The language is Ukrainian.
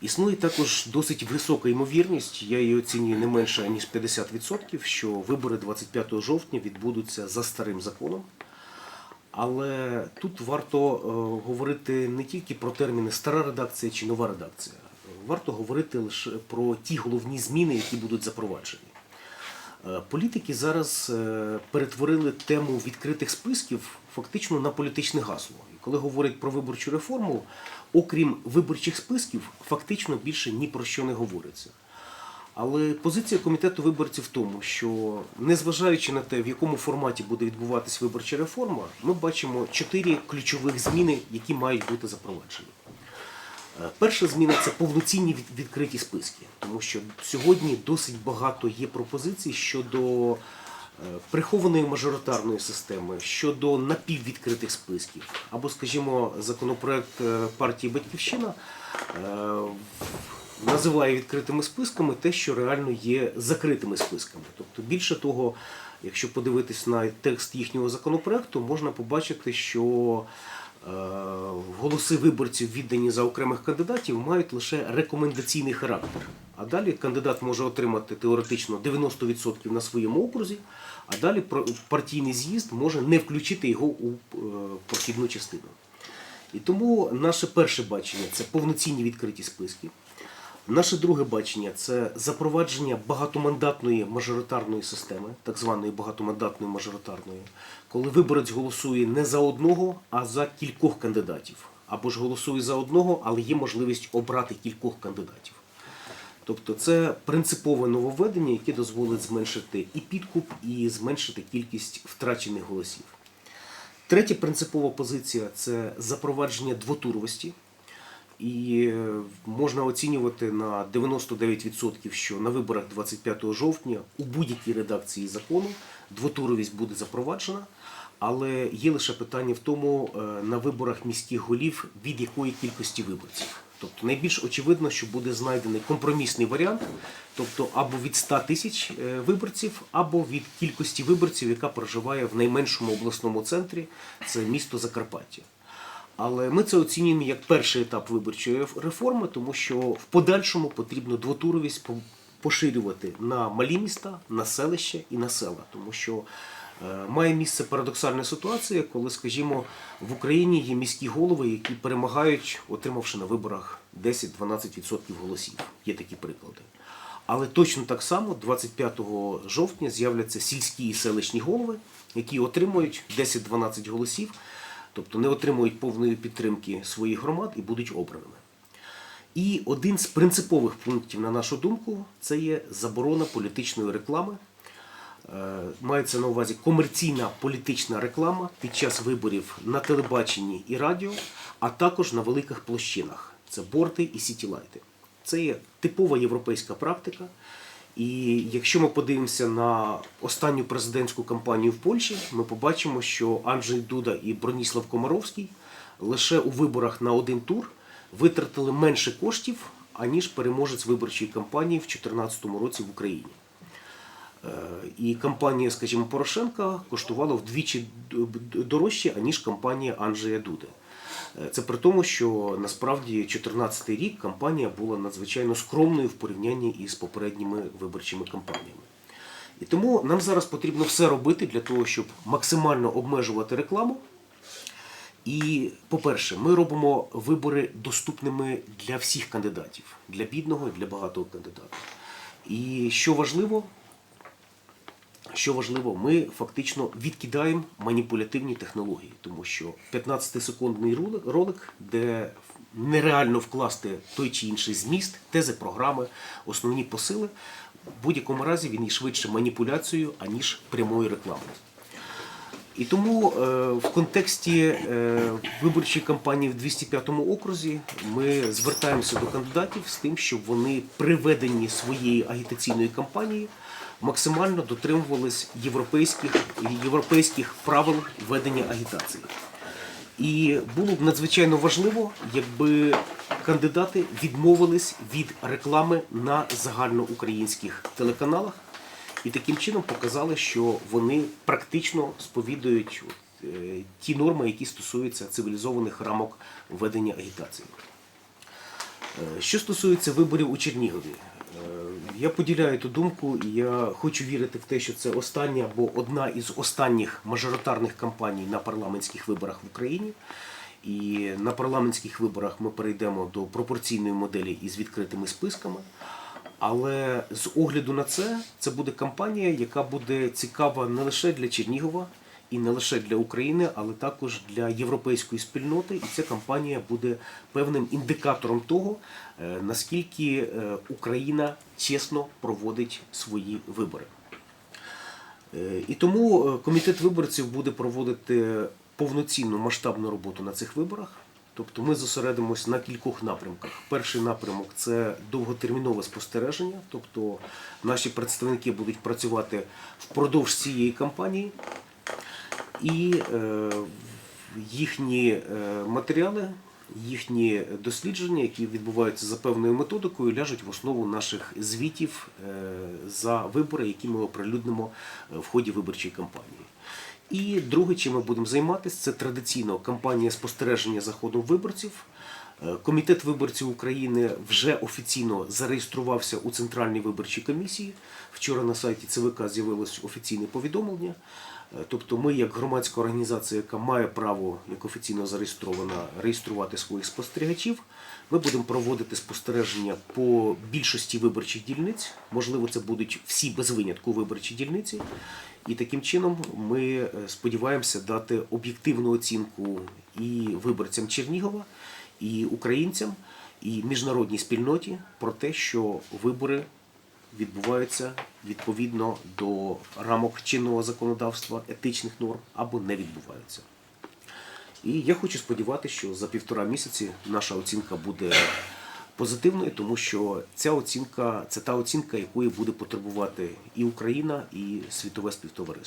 Існує також досить висока ймовірність, я її оцінюю не менше ніж 50%, що вибори 25 жовтня відбудуться за старим законом. Але тут варто е, говорити не тільки про терміни стара редакція чи нова редакція. Варто говорити лише про ті головні зміни, які будуть запроваджені. Е, Політики зараз е, перетворили тему відкритих списків фактично на політичне гасло. Коли говорять про виборчу реформу, окрім виборчих списків, фактично більше ні про що не говориться. Але позиція комітету виборців в тому, що незважаючи на те, в якому форматі буде відбуватись виборча реформа, ми бачимо чотири ключових зміни, які мають бути запроваджені. Е, Перша зміна це повноцінні відкриті списки, тому що сьогодні досить багато є пропозицій щодо прихованої мажоритарної системи, щодо напіввідкритих списків, або, скажімо, законопроект е, партії Батьківщина е, називає відкритими списками те, що реально є закритими списками. Тобто, більше того, якщо подивитись на текст їхнього законопроекту, можна побачити, що е, голоси виборців, віддані за окремих кандидатів, мають лише рекомендаційний характер. А далі кандидат може отримати теоретично 90% на своєму окрузі, а далі партійний з'їзд може не включити його у е, прохідну частину. І тому наше перше бачення це повноцінні відкриті списки. Наше друге бачення це запровадження багатомандатної мажоритарної системи, так званої багатомандатної мажоритарної, коли виборець голосує не за одного, а за кількох кандидатів. Або ж голосує за одного, але є можливість обрати кількох кандидатів. Тобто це принципове нововведення, яке дозволить зменшити і підкуп, і зменшити кількість втрачених голосів. Третя принципова позиція це запровадження двотуровості. І е, можна оцінювати на 99%, що на виборах 25 жовтня у будь-якій редакції закону двотуровість буде запроваджена. Але є лише питання в тому, е, на виборах міських голів від якої кількості виборців. Тобто найбільш очевидно, що буде знайдений компромісний варіант, тобто або від 100 тисяч е, виборців, або від кількості виборців, яка проживає в найменшому обласному центрі, це місто Закарпаття. Але ми це оцінюємо як перший етап виборчої реформи, тому що в подальшому потрібно двотуровість поширювати на малі міста, на селища і на села, тому що має місце парадоксальна ситуація, коли, скажімо, в Україні є міські голови, які перемагають, отримавши на виборах 10-12% голосів. Є такі приклади. Але точно так само 25 жовтня з'являться сільські і селищні голови, які отримують 10-12 голосів, тобто не отримують повної підтримки своїх громад і будуть обраними. І один з принципових пунктів, на нашу думку, це є заборона політичної реклами. Е, Мається на увазі комерційна політична реклама під час виборів на телебаченні і радіо, а також на великих площинах. Це борти і сітілайти. Це є типова європейська практика. І якщо ми подивимося на останню президентську кампанію в Польщі, ми побачимо, що Анджей Дуда і Броніслав Комаровський лише у виборах на один тур витратили менше коштів, аніж переможець виборчої кампанії в 2014 році в Україні. Е, І кампанія, скажімо, Порошенка коштувала вдвічі дорожче, аніж кампанія Анджея Дуди. Е, Це при тому, що насправді 2014 рік кампанія була надзвичайно скромною в порівнянні із попередніми виборчими кампаніями. І тому нам зараз потрібно все робити для того, щоб максимально обмежувати рекламу. І, по-перше, ми робимо вибори доступними для всіх кандидатів, для бідного і для багатого кандидата. І що важливо, що важливо, ми фактично відкидаємо маніпулятивні технології, тому що 15-секундний ролик, де нереально вкласти той чи інший зміст, тези програми, основні посили, в будь-якому разі він є швидше маніпуляцією, аніж прямою рекламою. І тому е, в контексті е, виборчої кампанії в 205 окрузі ми звертаємося до кандидатів з тим, щоб вони при веденні своєї агітаційної кампанії максимально дотримувались європейських, європейських правил ведення агітації. І було б надзвичайно важливо, якби кандидати відмовились від реклами на загальноукраїнських телеканалах і таким чином показали, що вони практично сповідують е, ті норми, які стосуються цивілізованих рамок ведення агітації. Е, Що стосується виборів у Чернігові, я поділяю ту думку, і я хочу вірити в те, що це остання або одна із останніх мажоритарних кампаній на парламентських виборах в Україні. І на парламентських виборах ми перейдемо до пропорційної моделі із відкритими списками. Але з огляду на це, це буде кампанія, яка буде цікава не лише для Чернігова і не лише для України, але також для європейської спільноти. І ця кампанія буде певним індикатором того, е, наскільки е, Україна чесно проводить свої вибори. Е, І тому комітет виборців буде проводити повноцінну масштабну роботу на цих виборах. Тобто ми зосередимось на кількох напрямках. Перший напрямок це довготермінове спостереження, тобто наші представники будуть працювати впродовж цієї кампанії, і е, їхні е, матеріали, їхні дослідження, які відбуваються за певною методикою, ляжуть в основу наших звітів е, за вибори, які ми оприлюднимо в ході виборчої кампанії. І друге, чим ми будемо займатися, це традиційно кампанія спостереження за ходом виборців. Комітет виборців України вже офіційно зареєструвався у Центральній виборчій комісії. Вчора на сайті ЦВК з'явилось офіційне повідомлення. Е, Тобто ми, як громадська організація, яка має право, як офіційно зареєстрована, реєструвати своїх спостерігачів, ми будемо проводити спостереження по більшості виборчих дільниць. Можливо, це будуть всі без винятку виборчі дільниці. І таким чином ми е, сподіваємося дати об'єктивну оцінку і виборцям Чернігова, і українцям, і міжнародній спільноті про те, що вибори відбуваються відповідно до рамок чинного законодавства, етичних норм або не відбуваються. І я хочу сподіватися, що за півтора місяці наша оцінка буде позитивною, тому що ця оцінка це та оцінка, якої буде потребувати і Україна, і світове співтовариство.